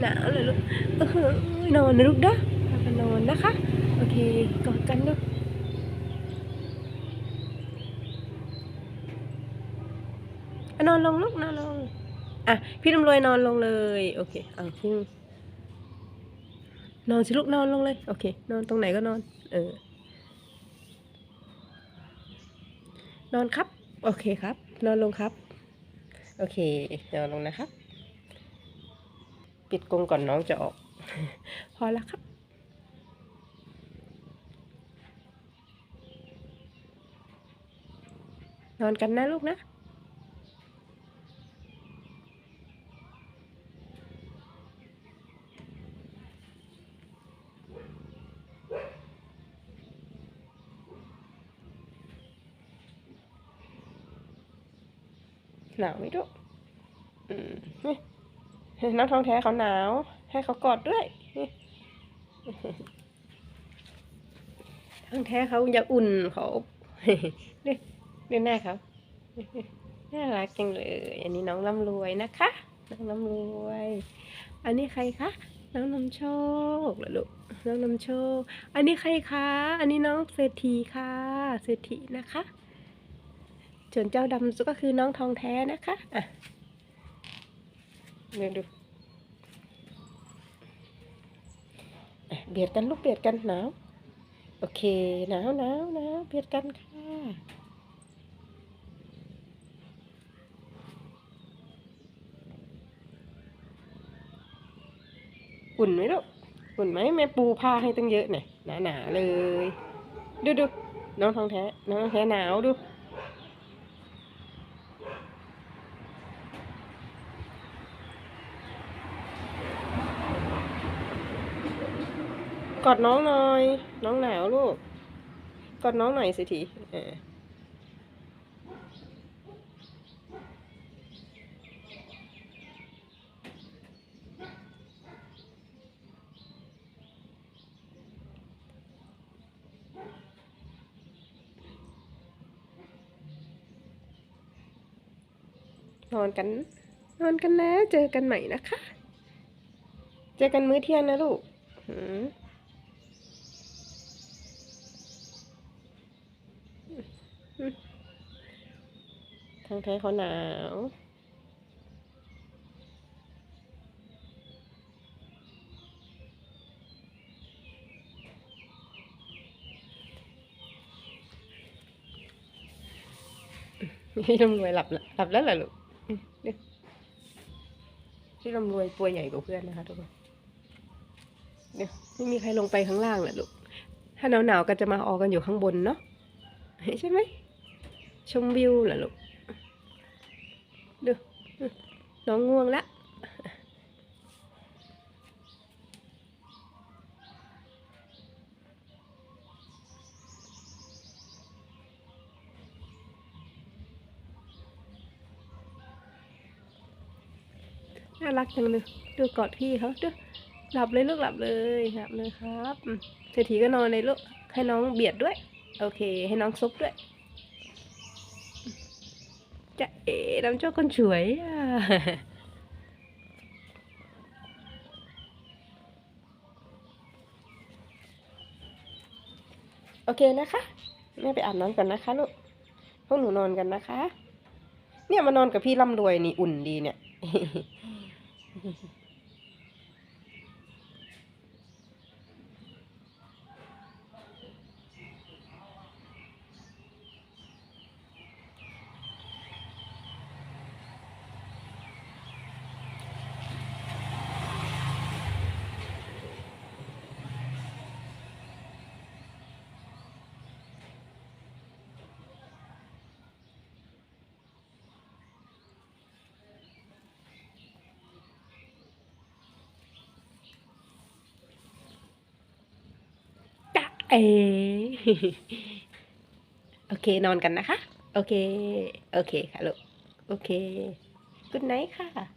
หนาวเลยลูกเออนอนนะลูกเด้อพากันนอนนะคะ โอเคกอดกันเด้ออะนอนลงลูกนอนลง อะ พี่ลำรวยนอนลงเลย โอเคเอาพี่นอนสิลูกนอนลงเลย โอเค นอนตรงไหนก็นอน เออ นอนครับ โอเคครับ นอนลงครับ โอเค นอนลงนะครับ ปิดกรงก่อนน้องจะออก พอแล้วครับนอนกันนะลูกนะ หนาวไหมลูกอืม น้องทองแท้เขาหนาว ให้เขากอดด้วยทองแท้เขาอยากอุ่นเขาดูดูหน้าเขาน่ารักจังเลย อันนี้น้องร่ำรวยนะคะ น้องร่ำรวย อันนี้ใครคะ น้องนำโชคเหรอลูก น้องนำโชค อันนี้ใครคะ อันนี้น้องเศรษฐีค่ะ เศรษฐีนะคะส่วนเจ้าดำก็คือน้องทองแท้นะคะ อะเดี๋ยวดูอะ เบียดกันลูกเบียดกันหนาว โอเคหนาวหนาวหนาวเบียดกันค่ะอุ่นไหมลูกอุ่นไหมแม่ปูผ้าให้ตั้งเยอะเนี่ยหนาหนาๆเลย ดูดูน้องทองแท้น้องทองแท้หนาวดู กอดน้องหน่อย น้องหนาวลูก กอดน้องหน่อยสิทีเออนอนกัน นอนกันนะเจอกันใหม่นะคะ เจอกันมื้อเที่ยงนะลูกหืม ทางแท้เขาหนาวพี่ลำรวยหลับละหลับแล้วเหรอลูกพี่ลำรวยตัวใหญ่กว่าเพื่อนนะคะทุกคนเดี๋ยวไม่มีใครลงไปข้างล่างแหละลูก ถ้าหนาวๆก็จะมาออกกันอยู่ข้างบนเนาะใช่ไหม ชมวิวเหรอลูกดูน้องง่วงละน่ารักจังเลยดูกอดพี่เขาดูหลับเลยลูกหลับเลยหลับเลยครับเศรษฐีก็นอนเลยลูกให้น้องเบียดด้วย โอเค ให้น้องซุปด้วย จะเอ๋น้ำโชคคนสวยอะโอเคนะคะแม่ไปอาบน้ำกันนะคะลูกพวกหนูนอนกันนะคะ เนี่ยมานอนกับพี่ร่ำรวยนี่อุ่นดีเนี่ย อโอเคนอนกันนะคะ โอเค โอเคค่ะลูก โอเค กุดไนท์ค่ะ